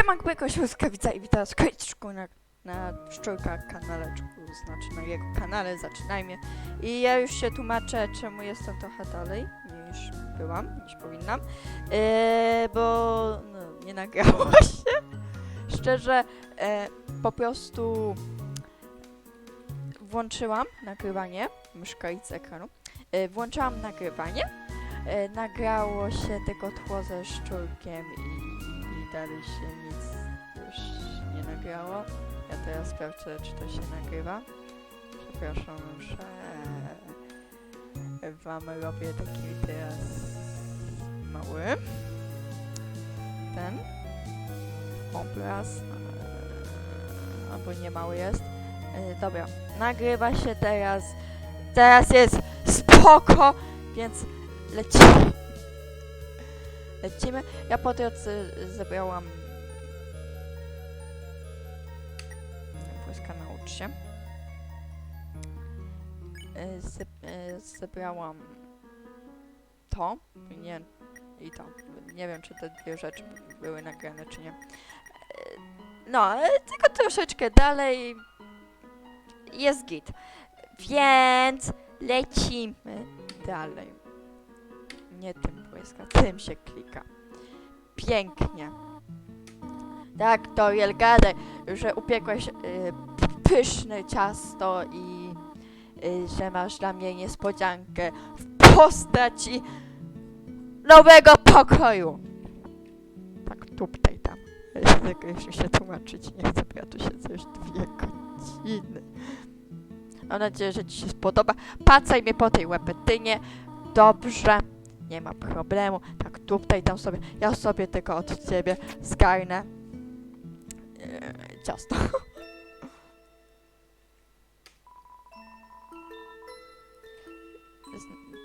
Siemanko, jakoś łuskawica i witam Skojczku na, na Szczurka kanaleczku, znaczy na jego kanale, zaczynajmy. I ja już się tłumaczę, czemu jestem trochę dalej niż byłam, niż powinnam, e, bo no, nie nagrało się. Szczerze, e, po prostu włączyłam nagrywanie, myszka i z ekranu, e, włączyłam nagrywanie, e, nagrało się tylko tło ze szczurkiem i dalej się nic już nie nagrało. Ja teraz sprawdzę, czy to się nagrywa. Przepraszam, że wam robię taki teraz mały ten obraz, e, albo nie mały jest. E, Dobra, nagrywa się teraz. Teraz jest spoko, więc lecimy. Lecimy. Ja po drodze zebrałam Wojska naucz się. E, e, Zebrałam to, nie, i to. Nie wiem, czy te dwie rzeczy były nagrane, czy nie. E, No, tylko troszeczkę dalej jest git. Więc lecimy dalej. Nie tym błyska, tym się klika. Pięknie. Tak, to Jelgadę, że upiekłeś y, pyszne ciasto i y, że masz dla mnie niespodziankę w postaci nowego pokoju. Tak, tuptaj tam. Tego jeszcze się tłumaczyć nie chcę, ja tu siedzę już dwie godziny. Mam nadzieję, że Ci się spodoba. Pacaj mnie po tej łepetynie. Dobrze. Nie ma problemu. Tak, tuptaj tam sobie. Ja sobie tylko od Ciebie zgarnę e, ciasto.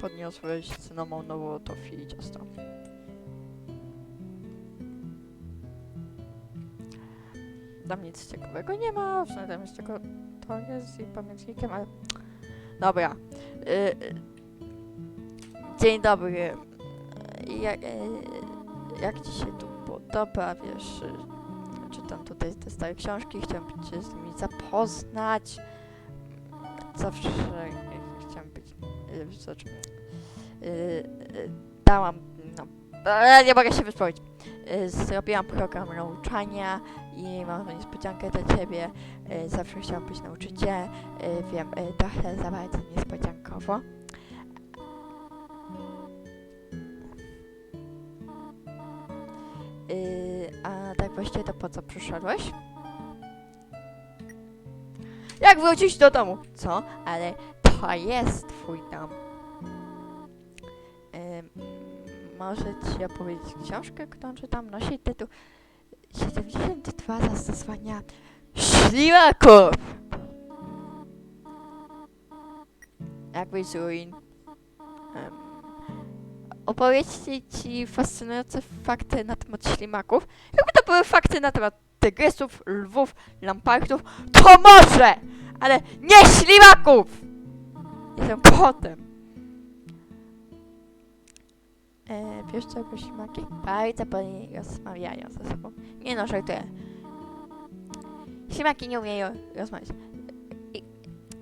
Podniosłeś cynamonową tofi i ciasto. Tam nic ciekawego nie ma, natomiast tylko to jest i pamiętnikiem, ale... Dobra. Y, y, dzień dobry. Jak, y, jak ci się tu podoba, wiesz, czytam tutaj te stare książki, chciałam cię z nimi zapoznać. Zawsze chciałam być... Znaczy, dałam... No, e, nie mogę się wyspowiedzieć. Zrobiłam program nauczania i mam niespodziankę dla ciebie. Zawsze chciałam być nauczycielem. Wiem, trochę za bardzo niespodziankowo. A tak właściwie to po co przyszedłeś? Jak wrócić do domu? Co? Ale to jest twój dom. Ym, może ci opowiedzieć książkę, którą czytam? Nosi tytuł 72 zastosowania ślimaków. Jakbyś z ruin. Em, Opowieści ci fascynujące fakty na temat ślimaków. Jakby to były fakty na temat tygrysów, lwów, lampartów, to może! Ale nie ślimaków! Jestem potem. E, wiesz robią ślimaki? Bardzo powoli rozmawiają ze sobą. Nie no, żartuję. Ślimaki nie umieją rozmawiać. I,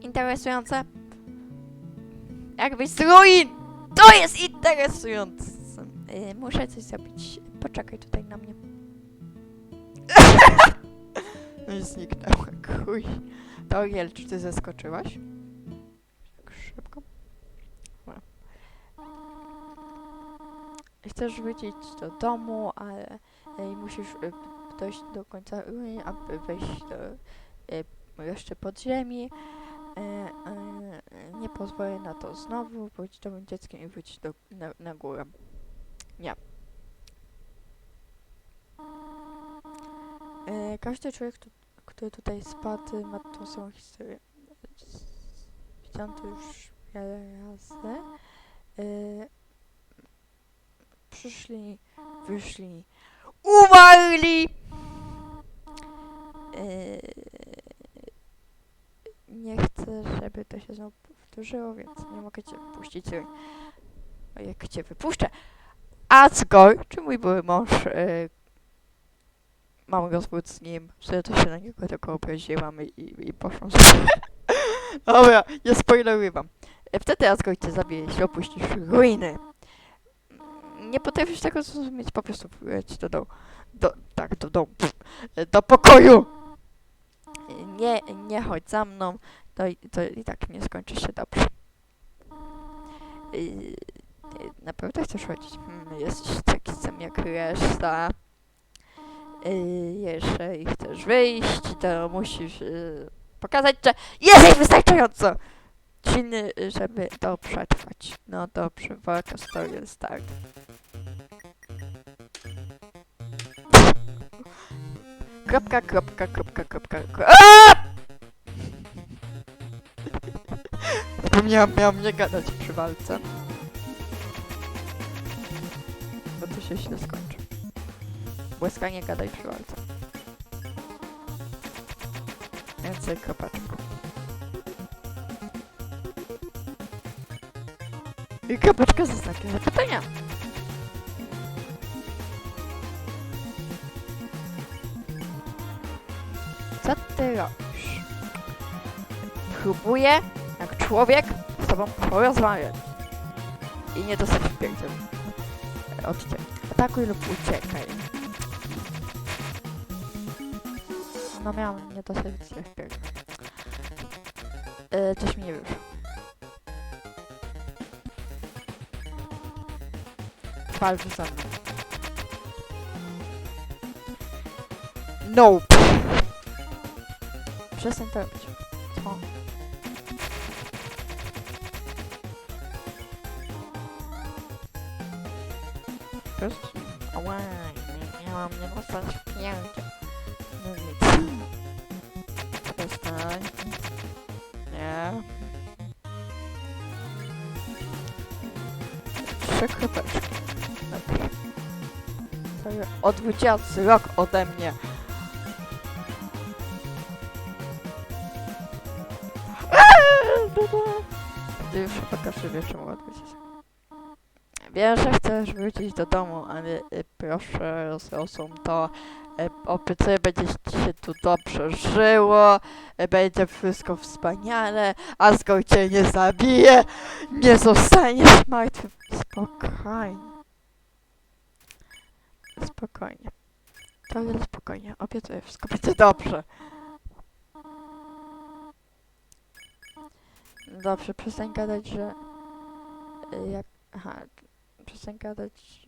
interesujące? Jakbyś z ruin! To jest interesujące! E, muszę coś zrobić. Poczekaj tutaj na mnie. No i zniknęła, kuj. Doriel, czy ty zeskoczyłaś? Tak szybko. Dobra. Chcesz wrócić do domu, ale e, musisz e, dojść do końca ruin, aby wejść do e, jeszcze podziemi. E, e, nie pozwolę na to znowu. Bądź dobrym dzieckiem i wróć do, na, na górę. Nie. E, każdy człowiek, tu, który tutaj spadł, ma tą samą historię. Widziałam to już wiele razy. E, przyszli, wyszli, umarli! E, nie chcę, żeby to się znowu powtórzyło, więc nie mogę cię puścić. A jak cię wypuszczę, Asgore, czy mój były mąż, e, mam rozwód z nim, że to się na niego tylko obraziłam i, i, i poszłam sobie. Dobra, nie spoileruję wam. E, Wtedy Asgard cię zabije, jeśli opuścisz ruiny. Mm, Nie potrafisz tego zrozumieć, po prostu wróć do domu. Do, tak, do domu. E, Do pokoju! Nie, nie chodź za mną, to, i- to i tak nie skończy się dobrze. Yy, yy, Naprawdę chcesz chodzić? Hmm, jesteś taki sam jak reszta. Yy, jeżeli chcesz wyjść, to musisz yy, pokazać, że jesteś wystarczająco silny, żeby to przetrwać. No dobrze, walka story start. Kropka, kropka, kropka, kropka, kropka. Zapomniałam, miałam nie gadać przy walce. Bo to się źle skończy. Błyska nie gadaj przy walce. Więcej kropaczków. I kropaczka ze znakiem zapytania. Co ty robisz? Próbuję, człowiek, z tobą porozmawiać. I nie dostać w pięknie. Od ciebie. Atakuj lub uciekaj. No miałam nie dostać w pięknie. Yy, coś mi nie wyszło. Walcz ze mną. Nope. Przestań to robić. Wiesz? Ała, miałam nie dostać w pięcie. No nic. Przestań. Nie. Trzy kropeczki. Sobie odwróciłcy rok ode mnie. Ty już wie, czemu odwrócić. Wiem, że chcesz wrócić do domu, ale y, proszę zrozum to. Y, obiecuję, będzie się tu dobrze żyło, y, będzie wszystko wspaniale, Asgard cię nie zabije, nie zostaniesz martwy. Spokojnie. Spokojnie. Jest spokojnie, obiecuję, wszystko będzie dobrze. Dobrze, przestań gadać, że... y, Jak... Aha, przestań gadać,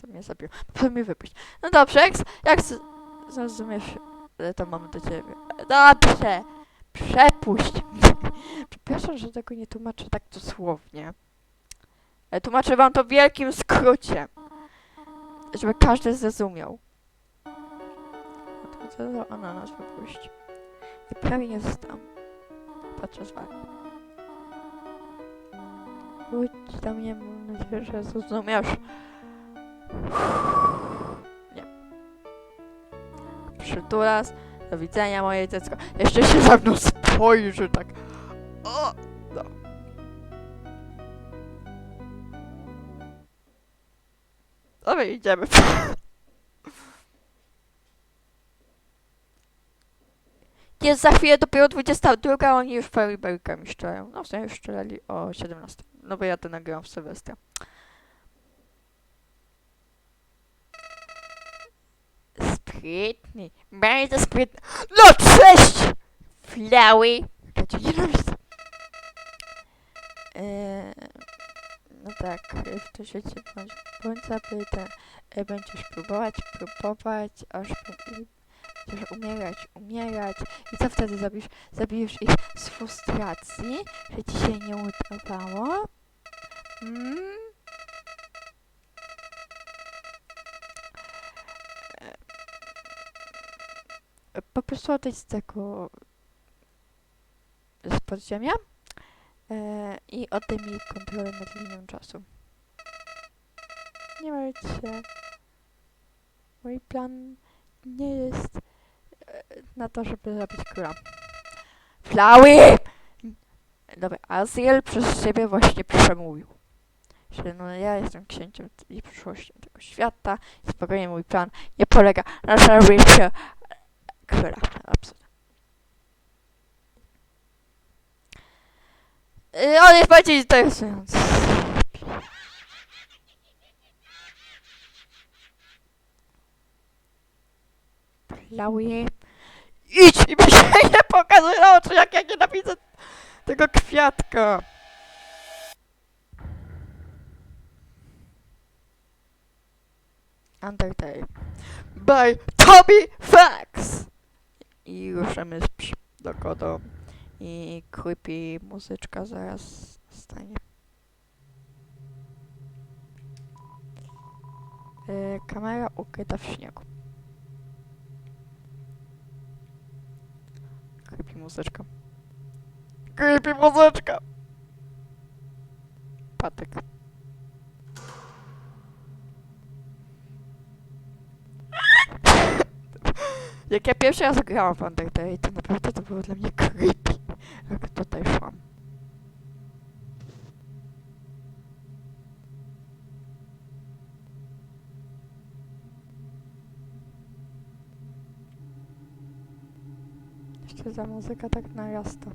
że, mnie zabił. Proszę mnie wypuść. No dobrze, jak, jak zrozumiesz, to mam do ciebie. Dobrze, przepuść. Przepraszam, że tego nie tłumaczę tak dosłownie. E, Tłumaczę wam to w wielkim skrócie. Żeby każdy zrozumiał. To co ona nas wypuści. I prawie nie zostałam. Podczas walki. Wróć do mnie, mam nadzieję, że zrozumiesz. Nie. Przytulas. Do widzenia, moje dziecko. Jeszcze się za mną spojrzy, tak. O! No. Dobra, idziemy. Jest za chwilę dopiero 22, a oni już fajerwerkami strzelają. No w sumie już strzelali o 17. No bo ja to nagrałam w Sylwestra. Sprytny, bardzo sprytny. No cześć! Flały! Ja cię nienawidzę. Eee, no tak, w tym świecie bądź, bądź zapyta. E, będziesz próbować, próbować, aż b- będziesz umierać, umierać. I co wtedy zrobisz? Zabijesz ich z frustracji, że ci się nie udawało? Hmm? E, Po prostu odejdź z tego z podziemia e, i oddaj mi kontrolę nad linią czasu. Nie martw się. Mój plan nie jest na to, żeby zabić króla. Flały! Dobra, Azriel przez siebie właśnie przemówił. że no ja jestem księciem i przyszłością tego świata spokojnie mój plan nie polega na zabicie króla. Absolutnie. Y, On jest bardziej interesujący. Klauję. Idź i mi się nie pokazuj na oczy, jak ja nienawidzę tego kwiatka. Undertale. By Toby Fax! I ruszymy z przygodą. I creepy muzyczka zaraz stanie. E, kamera ukryta w śniegu. Creepy muzyczka. Creepy muzyczka! Patyk. Jak ja pierwszy raz grałam w Undertale, to naprawdę to było dla mnie creepy. Jak tutaj ta muzyka tak narasta.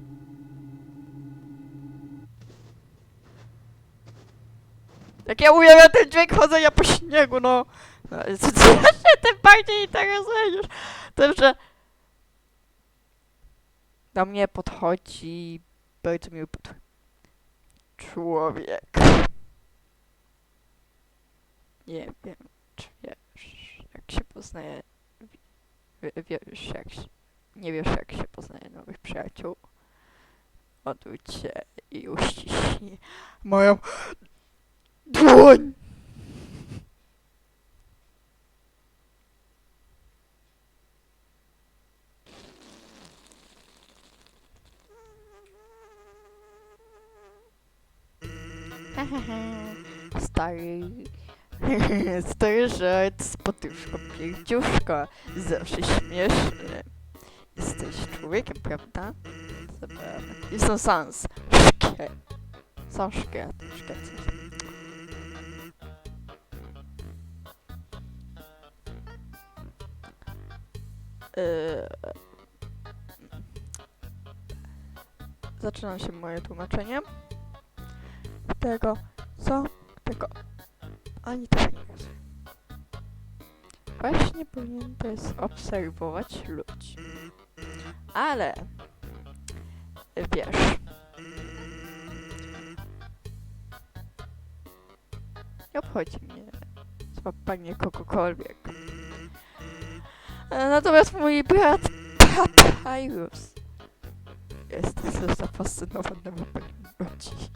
Jak ja uwielbiam ten dźwięk chodzenia po śniegu, no. no co, co się tym bardziej interesuje niż tym, że do mnie podchodzi bardzo miły potwór. Człowiek. Nie wiem, czy wiesz, jak się poznaje, wie, wiesz, jak się, nie wiesz, jak się poznaje nowych przyjaciół. Odwróć się i uściśnij moją dłoń. Stary... Stary żart z potyszką. Zawsze śmieszny. Jesteś człowiekiem, prawda? Zabawne. Jestem sans. Szkiet. Są szkiet. Szkiet. Eee, Zaczyna się moje tłumaczenie tego, co tego ani tego nie. Właśnie powinien to jest obserwować ludzi. Ale wiesz. Nie obchodzi mnie złapanie kogokolwiek. Natomiast mój brat Papyrus jest zafascynowany ludzi.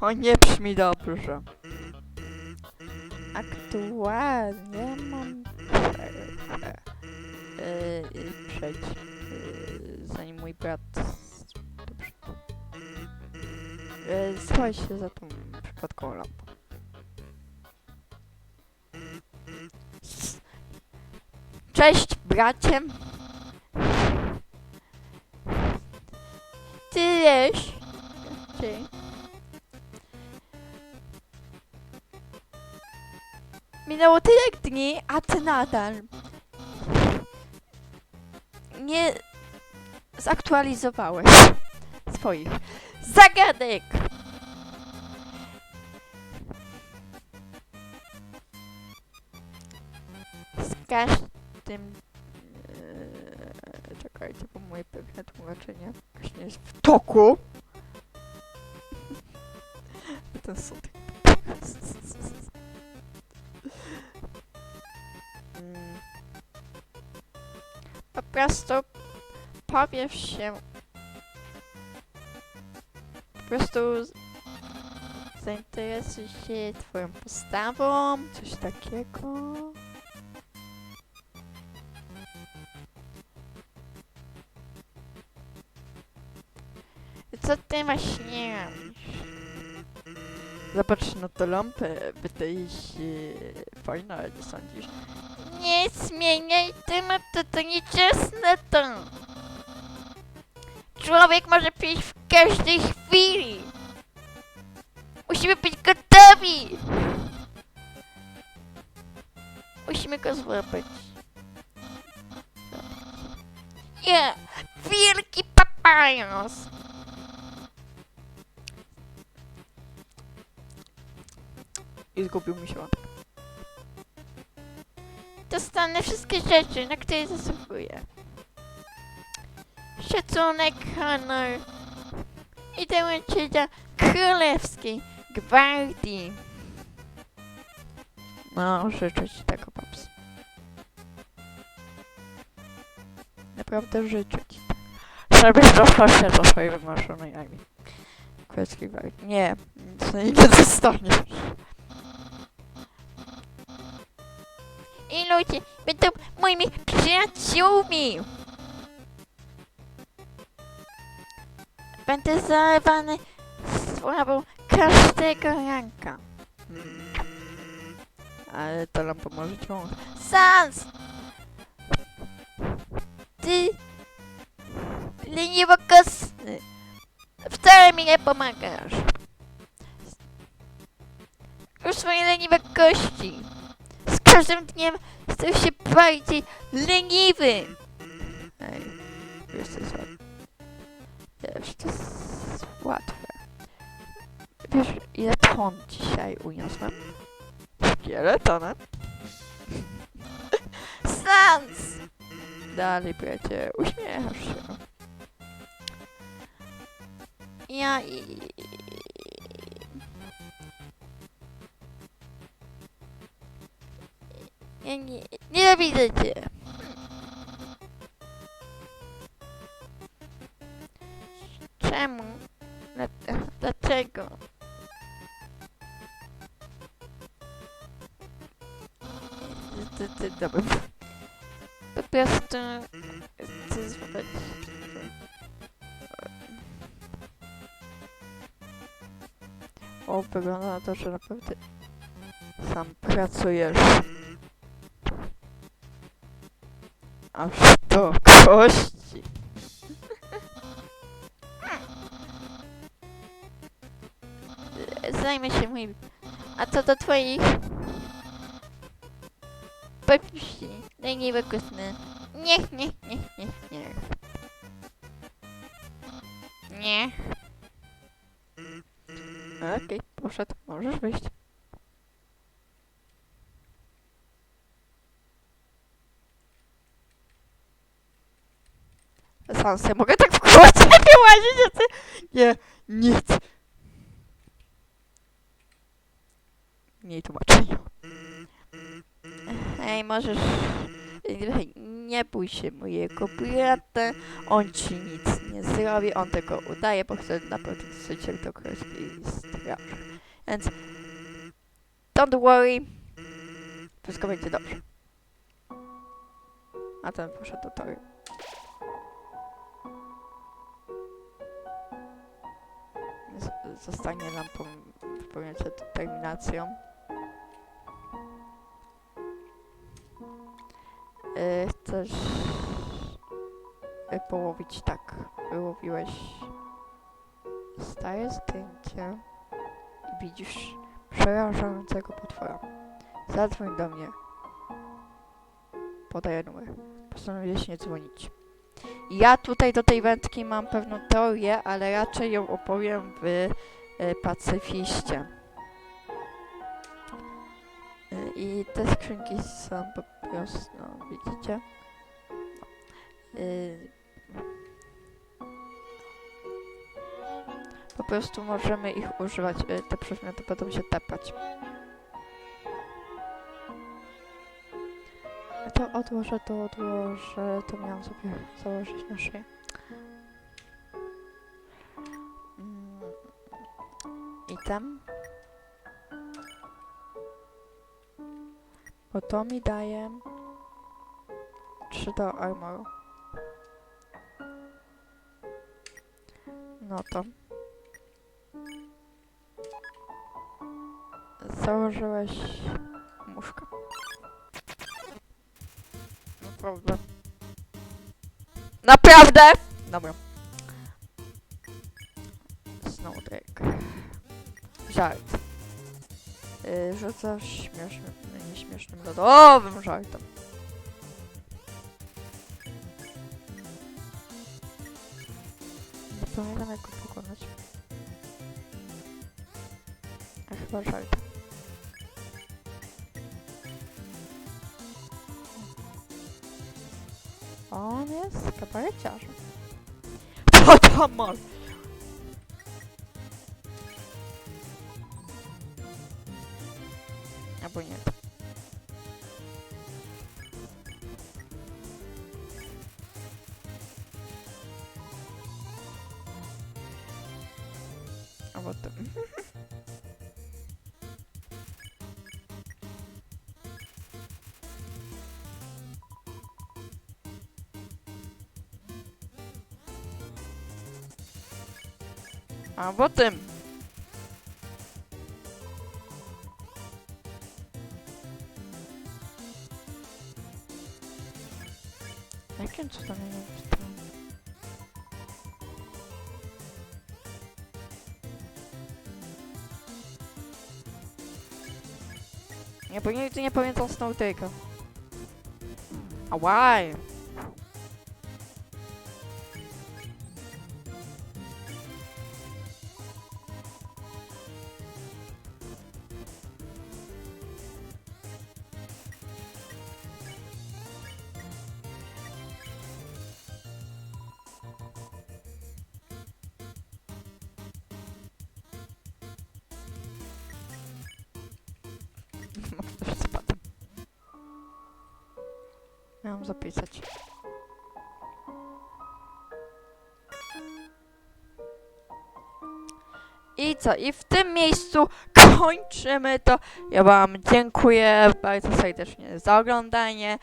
To nie brzmi dobrze. Aktualnie mam przejdź, yy, zanim mój brat... Schowaj się za tą przypadkową lampą. Cześć, bracie! Ty wiesz... Ty... Minęło tyle dni, a ty nadal nie zaktualizowałeś swoich zagadek. Z każdym... Eee, czekajcie, bo moje pewne tłumaczenie właśnie jest w toku. Po prostu powiew się. Po prostu zainteresuj się twoją postawą, coś takiego. Co ty masz nie Zobacz na tę lampę, wydaje się fajna, nie sądzisz? Nie zmieniaj tematu, to nieczesne to. Człowiek może przyjść w każdej chwili. Musimy być gotowi! Musimy go złapać. Nie! Wielki papajos! I zgubił mi się łapek. Dostanę wszystkie rzeczy, na które zasługuję. Szacunek, honor i dołączę do królewskiej gwardii. No, życzę ci tego, paps. Naprawdę życzę ci tego. Żebyś dostał się do swojej wymarzonej armii. Królewskiej walki. Nie, nic nie dostaniesz. Ludzie będą moimi przyjaciółmi. Będę zalewany sławą każdego ranka. Ale to nam pomoże ci pomóc. Sans! Ty leniwokosny wcale mi nie pomagasz. Już swoje leniwe kości. Każdym dniem staję się bardziej leniwy. Ej, wiesz co jest łatwe? Wiesz, to jest łatwe. Wiesz, ile ton dzisiaj uniosłem? Szkieletonem? Sans! Dalej, bracie, uśmiechasz się. Ja i... Ja nie, nienawidzę cię. Czemu? Dla- Dlaczego? Dobra. Po prostu. O, wygląda na to, że naprawdę sam pracujesz. Aż do kości. Zajmę się moim. A co do twoich? Papusi, daj nie wykusny. Niech, niech, niech, niech, niech. Nie. Okej, poszedł, możesz wyjść. Sobie mogę tak w koło ciebie łazić, ty... Nie, nic. Mniej tłumaczenia. Hej, możesz... Nie bój się mojego brata. On ci nic nie zrobi, on tego udaje, bo wtedy naprawdę trzeciel do królewskiej straży. Więc don't worry, wszystko będzie dobrze. A ten poszedł do toru. Zostanie nam pom- w pamięci determinacją. Yy, chcesz połowić tak. Wyłowiłeś stare zdjęcie i widzisz przerażającego potwora. Zadzwoń do mnie. Podaję numer. Postanowiłeś nie dzwonić. Ja tutaj do tej wędki mam pewną teorię, ale raczej ją opowiem w y, pacyfiście. Y, I te skrzynki są po prostu, no, widzicie? Y, po prostu możemy ich używać, y, te przedmioty będą się tepać. To odłożę, to odłożę, to miałam sobie założyć na szyję. Mm, Item. Bo to mi daje 3 do armoru. No to. Założyłeś Naprawdę. Naprawdę? Dobra. Znowu Drake. żart. Yy, rzucasz śmiesznym, nieśmiesznym lodowym żartem. Nie pamiętam jak go pokonać. A chyba żartem. On jest kabareciarzem. Co tam masz? Albo Albo tym. Jakim cudem ja nie dostałem? Nie, bo nigdy nie pamiętam Snowtake'a. A why? Może też spadł. Miałam zapisać. I co? I w tym miejscu kończymy to. Ja wam dziękuję bardzo serdecznie za oglądanie.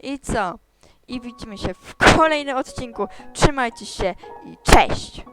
I co? I widzimy się w kolejnym odcinku. Trzymajcie się i cześć!